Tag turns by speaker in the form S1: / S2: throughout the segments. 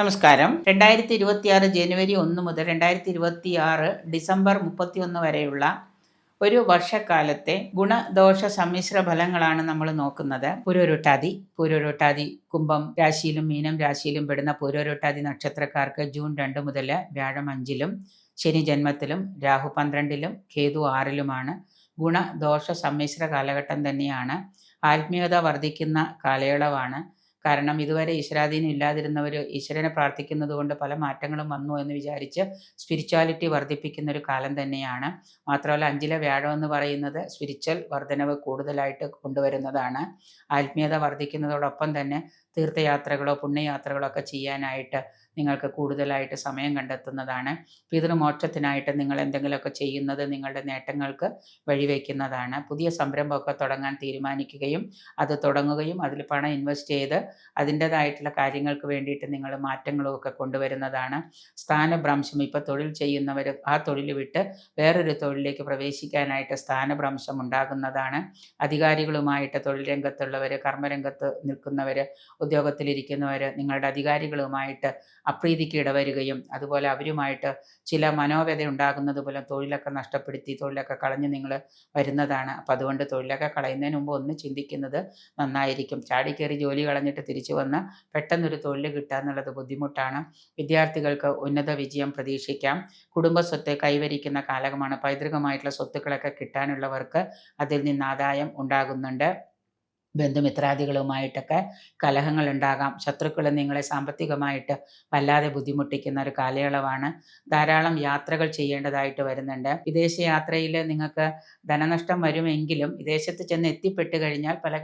S1: നമസ്കാരം. രണ്ടായിരത്തി ഇരുപത്തി ആറ് ജനുവരി ഒന്ന് മുതൽ രണ്ടായിരത്തി ഇരുപത്തി ആറ് ഡിസംബർ മുപ്പത്തി ഒന്ന് വരെയുള്ള ഒരു വർഷക്കാലത്തെ ഗുണദോഷ സമ്മിശ്ര ഫലങ്ങളാണ് നമ്മൾ നോക്കുന്നത്. പുരോരുട്ടാതി പുരോരുട്ടാതി കുംഭം രാശിയിലും മീനം രാശിയിലും പെടുന്ന പുരോരുട്ടാതി നക്ഷത്രക്കാർക്ക് ജൂൺ രണ്ട് മുതൽ വ്യാഴം അഞ്ചിലും ശനി ജന്മത്തിലും രാഹു പന്ത്രണ്ടിലും കേതു ആറിലുമാണ് ഗുണദോഷ സമ്മിശ്ര കാലഘട്ടം തന്നെയാണ്. ആത്മീയത വർദ്ധിക്കുന്ന കാലയളവാണ്. കാരണം ഇതുവരെ ഈശ്വരാധീനം ഇല്ലാതിരുന്നവർ ഈശ്വരനെ പ്രാർത്ഥിക്കുന്നത് കൊണ്ട് പല മാറ്റങ്ങളും വന്നു എന്ന് വിചാരിച്ച് സ്പിരിച്വാലിറ്റി വർദ്ധിപ്പിക്കുന്ന ഒരു കാലം തന്നെയാണ്. മാത്രമല്ല അഞ്ചിലെ വ്യാഴം എന്ന് പറയുന്നത് സ്പിരിച്വൽ വർധനവ് കൂടുതലായിട്ട് കൊണ്ടുവരുന്നതാണ്. ആത്മീയത വർദ്ധിക്കുന്നതോടൊപ്പം തന്നെ തീർത്ഥയാത്രകളോ പുണ്യയാത്രകളോ ഒക്കെ ചെയ്യാനായിട്ട് നിങ്ങൾക്ക് കൂടുതലായിട്ട് സമയം കണ്ടെത്തുന്നതാണ്. പിതൃമോക്ഷത്തിനായിട്ട് നിങ്ങൾ എന്തെങ്കിലുമൊക്കെ ചെയ്യുന്നത് നിങ്ങളുടെ നേട്ടങ്ങൾക്ക് വഴിവെക്കുന്നതാണ്. പുതിയ സംരംഭമൊക്കെ തുടങ്ങാൻ തീരുമാനിക്കുകയും അത് തുടങ്ങുകയും അതിൽ പണം ഇൻവെസ്റ്റ് ചെയ്ത് അതിന്റെതായിട്ടുള്ള കാര്യങ്ങൾക്ക് വേണ്ടിയിട്ട് നിങ്ങൾ മാറ്റങ്ങളും ഒക്കെ കൊണ്ടുവരുന്നതാണ്. സ്ഥാനഭ്രംശം ഇപ്പോൾ തൊഴിൽ ചെയ്യുന്നവർ ആ തൊഴിൽ വിട്ട് വേറൊരു തൊഴിലിലേക്ക് പ്രവേശിക്കാനായിട്ട് സ്ഥാനഭ്രംശം ഉണ്ടാകുന്നതാണ്. അധികാരികളുമായിട്ട് തൊഴിൽ രംഗത്തുള്ളവർ കർമ്മരംഗത്ത് നിൽക്കുന്നവർ ഉദ്യോഗത്തിലിരിക്കുന്നവർ നിങ്ങളുടെ അധികാരികളുമായിട്ട് അപ്രീതിക്ക് ഇടവരികയും അതുപോലെ അവരുമായിട്ട് ചില മനോവ്യത ഉണ്ടാകുന്നത് പോലെ തൊഴിലൊക്കെ നഷ്ടപ്പെടുത്തി തൊഴിലൊക്കെ കളഞ്ഞ് നിങ്ങൾ വരുന്നതാണ്. അപ്പം അതുകൊണ്ട് തൊഴിലൊക്കെ കളയുന്നതിന് മുമ്പ് ഒന്ന് ചിന്തിക്കുന്നത് നന്നായിരിക്കും. ചാടിക്കേറി ജോലി കളഞ്ഞിട്ട് തിരിച്ചു വന്ന് പെട്ടെന്നൊരു തൊഴിൽ കിട്ടുക എന്നുള്ളത് ബുദ്ധിമുട്ടാണ്. വിദ്യാർത്ഥികൾക്ക് ഉന്നത വിജയം പ്രതീക്ഷിക്കാം. കുടുംബ സ്വത്ത് കൈവരിക്കുന്ന കാലകമാണ് പൈതൃകമായിട്ടുള്ള സ്വത്തുക്കളൊക്കെ കിട്ടാനുള്ളവർക്ക് അതിൽ നിന്ന് ആദായം ഉണ്ടാകുന്നുണ്ട്. ബന്ധുമിത്രാദികളുമായിട്ടൊക്കെ കലഹങ്ങൾ ഉണ്ടാകാം ശത്രുക്കൾ നിങ്ങളെ സാമ്പത്തികമായിട്ട് വല്ലാതെ ബുദ്ധിമുട്ടിക്കുന്ന ഒരു കാലയളവാണ്. ധാരാളം യാത്രകൾ ചെയ്യേണ്ടതായിട്ട് വരുന്നുണ്ട്. വിദേശ യാത്രയിൽ നിങ്ങൾക്ക് ധനനഷ്ടം വരുമെങ്കിലും വിദേശത്ത് ചെന്ന് എത്തിപ്പെട്ട് കഴിഞ്ഞാൽ പല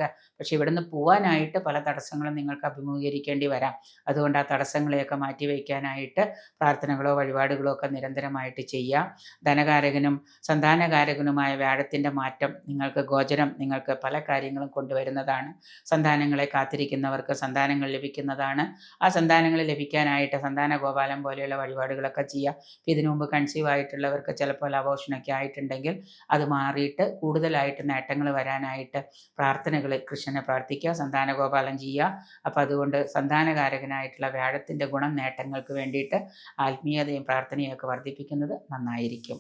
S1: പക്ഷെ ഇവിടുന്ന് പോവാനായിട്ട് പല തടസ്സങ്ങളും നിങ്ങൾക്ക് അഭിമുഖീകരിക്കേണ്ടി വരാം. അതുകൊണ്ട് ആ തടസ്സങ്ങളെയൊക്കെ മാറ്റിവെക്കാനായിട്ട് പ്രാർത്ഥനകളോ വഴിപാടുകളോ ഒക്കെ നിരന്തരമായിട്ട് ചെയ്യാം. ധനകാരകനും സന്താനകാരകനുമായ വ്യാഴത്തിന്റെ മാറ്റം നിങ്ങൾക്ക് ഗോചരം നിങ്ങൾക്ക് പല കാര്യങ്ങളും കൊണ്ടുവരുന്നതാണ് സന്താനങ്ങളെ കാത്തിരിക്കുന്നവർക്ക് സന്താനങ്ങൾ ലഭിക്കുന്നതാണ്. ആ സന്താനങ്ങൾ ലഭിക്കാനായിട്ട് സന്താന ഗോപാലം പോലെയുള്ള വഴിപാടുകളൊക്കെ ചെയ്യുക. ഇതിനു മുമ്പ് കൺസീവ് ആയിട്ടുള്ളവർക്ക് ചിലപ്പോൾ അബോഷനൊക്കെ ആയിട്ടുണ്ടെങ്കിൽ അത് മാറിയിട്ട് കൂടുതലായിട്ട് നേട്ടങ്ങൾ വരാനായിട്ട് പ്രാർത്ഥനകൾ കൃഷ്ണനെ പ്രാർത്ഥിക്കുക സന്താന ഗോപാലം ചെയ്യുക. അപ്പോൾ അതുകൊണ്ട് സന്താനകാരകനായിട്ടുള്ള വ്യാഴത്തിന്റെ ഗുണം നേട്ടങ്ങൾക്ക് വേണ്ടിയിട്ട് ആത്മീയതയും പ്രാർത്ഥനയും ഒക്കെ വർദ്ധിപ്പിക്കുന്നത് നന്നായിരിക്കും.